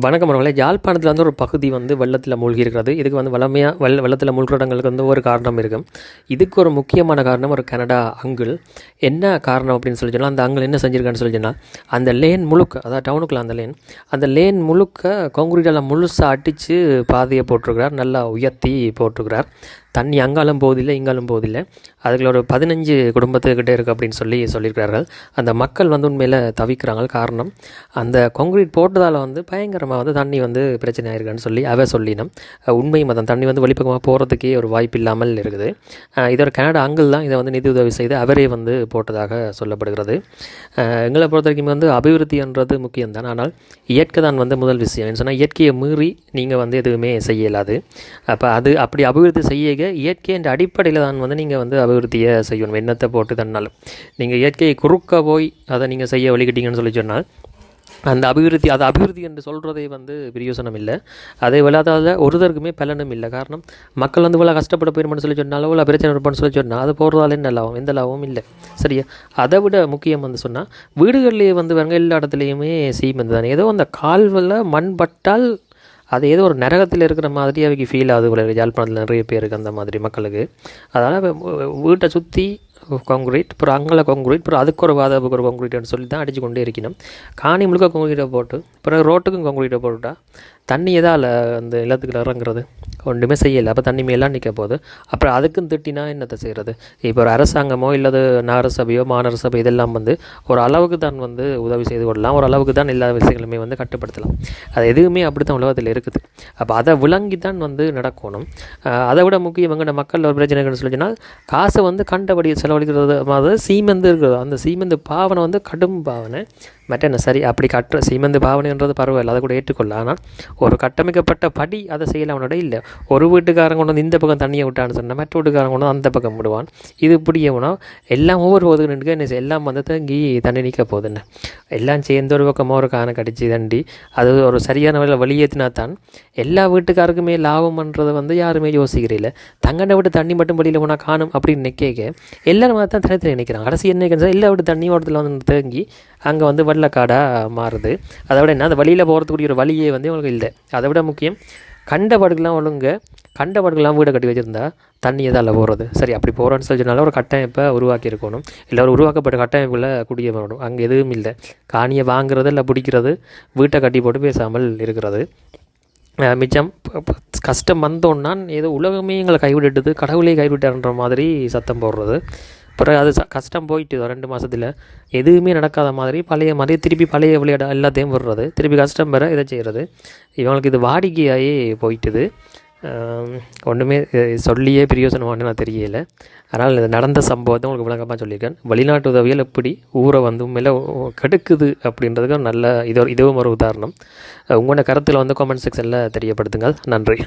வணக்கம் அவர்களே யாழ்ப்பாணத்தில் வந்து ஒரு பகுதி வந்து வெள்ளத்தில் மூழ்கி இருக்கிறது இதுக்கு வந்து வளமையாக வெள்ள வெள்ளத்தில் மூழ்கிறடங்களுக்கு வந்து ஒரு காரணம் இருக்கும் இதுக்கு ஒரு முக்கியமான காரணம் ஒரு கனடா அங்கிள். என்ன காரணம் அப்படின்னு சொல்லி சொன்னால் அந்த அங்கிள் என்ன செஞ்சுருக்கான்னு சொல்லி சொன்னால் அந்த லேன் முழுக்க அதாவது டவுனுக்குள்ள அந்த லேன் அந்த லேன் முழுக்க காங்கிரீட்டெல்லாம் முழுசாக அடித்து பாதையை போட்டிருக்கிறார். நல்லா உயர்த்தி போட்டிருக்கிறார். தண்ணி அங்காலும் போவதில்லை இங்காலும் போவதில்லை. அதுகளோட ஒரு பதினஞ்சு குடும்பத்துக்கிட்டே இருக்குது அப்படின்னு சொல்லி சொல்லியிருக்கிறார்கள். அந்த மக்கள் வந்து உண்மையில் தவிக்கிறாங்க. காரணம் அந்த கான்கிரீட் போட்டதால் வந்து பயங்கரமாக வந்து தண்ணி வந்து பிரச்சனை ஆயிருக்கான்னு சொல்லி அவ சொல்லினோம். உண்மையும் அதான் தண்ணி வந்து வெளிப்பக்கமாக போகிறதுக்கே ஒரு வாய்ப்பு இல்லாமல் இருக்குது. இதோட கனடா அங்கிள் தான் இதை வந்து நிதி உதவி செய்து அவரே வந்து போட்டதாக சொல்லப்படுகிறது. எங்களை பொறுத்த வரைக்கும் வந்து அபிவிருத்தின்றது முக்கியம்தான். ஆனால் இயற்கை தான் வந்து முதல் விஷயம். சொன்னால் இயற்கையை மீறி நீங்கள் வந்து எதுவுமே செய்ய இயலாது அப்போ அது அப்படி அபிவிருத்தி செய்ய இயற்கை என்ற அடிப்படையில் தான் வந்து நீங்கள் வந்து அபிவிருத்தியை செய்யணும் எண்ணத்தை போட்டு தன்னாலும். நீங்கள் இயற்கையை குறுக்க போய் அதை நீங்கள் செய்ய வழிகிட்டீங்கன்னு சொல்லி சொன்னால் அந்த அபிவிருத்தி அது அபிவிருத்தி என்று சொல்கிறதே வந்து பிரயோசனம் இல்லை. அதே விளையாதால் ஒருத்தருக்குமே பலனும் இல்லை. காரணம் மக்கள் வந்து இவ்வளோ கஷ்டப்பட போயிருமான்னு சொல்லி சொன்னாலும் இவ்வளோ பிரச்சனை இருப்பான்னு சொல்லி சொன்னால் அது போகிறதால என்ன லாபம்? எந்த லாபமும் இல்லை. சரியா? அதை விட முக்கியம் வந்து சொன்னால் வீடுகள்லேயே வந்து பாருங்க எல்லா இடத்துலையுமே சீமெந்து தானே. ஏதோ அந்த கால்வில் மண் பட்டால் அது ஏதோ ஒரு நரகத்தில் இருக்கிற மாதிரி அவைக்கு ஃபீல் ஆகுது போல யாழ்ப்பாணத்தில் நிறைய பேருக்கு அந்த மாதிரி மக்களுக்கு. அதனால் வீட்டை சுற்றி கான்கிரீட் அப்புறம் அங்கே கான்கிரீட் அப்புறம் அதுக்கு ஒரு வாதப்புக்கு ஒரு கான்கிரீட்னு சொல்லி தான் அடித்து கொண்டே இருக்கணும். காணி முழுக்க கான்கிரீட்டை போட்டு அப்புறம் ரோட்டுக்கும் கான்கிரீட்டை போட்டுட்டா தண்ணி எதால் அந்த நிலத்துக்கு இறங்குறது? ஒன்றுமே செய்யலை. அப்போ தண்ணி மேலாம் நிற்க போகுது. அப்புறம் அதுக்கும் திட்டினா என்னத்தை செய்கிறது இப்போ ஒரு அரசாங்கமோ இல்லது நகரசபையோ மாநகர சபை இதெல்லாம் வந்து ஒரு அளவுக்கு தான் வந்து உதவி செய்து கொள்ளலாம். ஒரு அளவுக்கு தான் எல்லா விஷயங்களுமே வந்து கட்டுப்படுத்தலாம். அது எதுவுமே அப்படி தான் உலகத்தில் இருக்குது. அப்போ அதை விளங்கி தான் வந்து நடக்கணும். அதை விட முக்கியம் எங்கள்ட மக்கள் ஒரு பிரச்சனை சொல்லி சொன்னால் காசை வந்து கண்டபடி செலவழிக்கிறது மாதிரி சீமெந்து இருக்கிறது அந்த சீமெந்து பாவனை வந்து கடும் பாவனை. மற்ற என்ன சரி அப்படி கட்டுற சீமெந்து பாவனைன்றது பரவாயில்ல. அதை கூட ஏற்றுக்கொள்ள ஆனால் ஒரு கட்டமைக்கப்பட்ட படி அதை செய்யல அவனோட இல்லை. ஒரு வீட்டுக்காரன் கொண்டு வந்து இந்த பக்கம் தண்ணியை விட்டான்னு சொன்னால் மற்ற வீட்டுக்காரன் கொண்டு வந்து அந்த பக்கம் விடுவான். இது இப்படி எவனோ எல்லாம் ஒவ்வொரு ஒதுக்கு என்ன எல்லாம் வந்து தங்கி தண்ணி நிற்க போகுதுன்னு எல்லாம் சேர்ந்து ஒரு பக்கமாக ஒரு கானை கடிச்சு தண்டி அது ஒரு சரியான வழியில் வெளியேற்றினா தான் எல்லா வீட்டுக்காருக்குமே லாபம்ன்றதை வந்து யாருமே யோசிக்கிறீல்ல தங்கண்ட விட்டு தண்ணி மட்டும் வெளியில் போனால் காணும் அப்படின்னு நிற்க எல்லாரும் தான் தனித்தனி நிற்கிறாங்க கடைசி என்ன நினைக்கிறேன் எல்லா விட்டு தண்ணி ஓட்டத்தில் வந்து தேங்கி அங்கே வந்து வெள்ளக்காடாக மாறுது. அதை விட என்ன அந்த வழியில் போகிறதுக்குரிய ஒரு வழியே வந்து உங்களுக்கு இல்லை. அதை விட முக்கியம் கண்ட படுக்கெல்லாம் ஒழுங்க கண்ட படுக்கெல்லாம் வீடை கட்டி வச்சுருந்தா தண்ணி எதால் போகிறது சரி அப்படி போகிறோன்னு சொல்லி ஒரு கட்டமைப்பை உருவாக்கி இருக்கணும் இல்லை ஒரு உருவாக்கப்பட்ட கட்டமைப்பில் குடிய வரணும் அங்கே எதுவும் இல்லை. காணியை வாங்குறது இல்லை பிடிக்கிறது வீட்டை கட்டி போட்டு பேசாமல் இருக்கிறது. மிச்சம் கஷ்டம் வந்தோன்னா ஏதோ உலகமே எங்களை கைவிட்டுட்டுது கடவுளே கைவிட்டார்ன்ற மாதிரி சத்தம் போடுறது. பிறகு அது கஷ்டம் போயிட்டு ரெண்டு மாதத்தில் எதுவுமே நடக்காத மாதிரி பழைய மாதிரி திருப்பி பழைய விளையாட எல்லாத்தையும் விடுறது. திருப்பி கஷ்டம் பெற இதை செய்கிறது இவங்களுக்கு இது வாடிக்கையாகி போயிட்டுது. ஒன்றுமே சொல்லியே பிரயோசனமானு நான் தெரியல. அதனால் இது நடந்த சம்பவத்தை உங்களுக்கு விளக்கமாக சொல்லியிருக்கேன். வெளிநாட்டு உதவிகள் எப்படி ஊரை வந்து உண்மையில் கெடுக்குது அப்படின்றதுக்கு நல்ல இது இதுவும் ஒரு உதாரணம். உங்களோட கருத்தில் வந்து கமெண்ட் செக்ஷனில் தெரியப்படுத்துங்கள். நன்றி.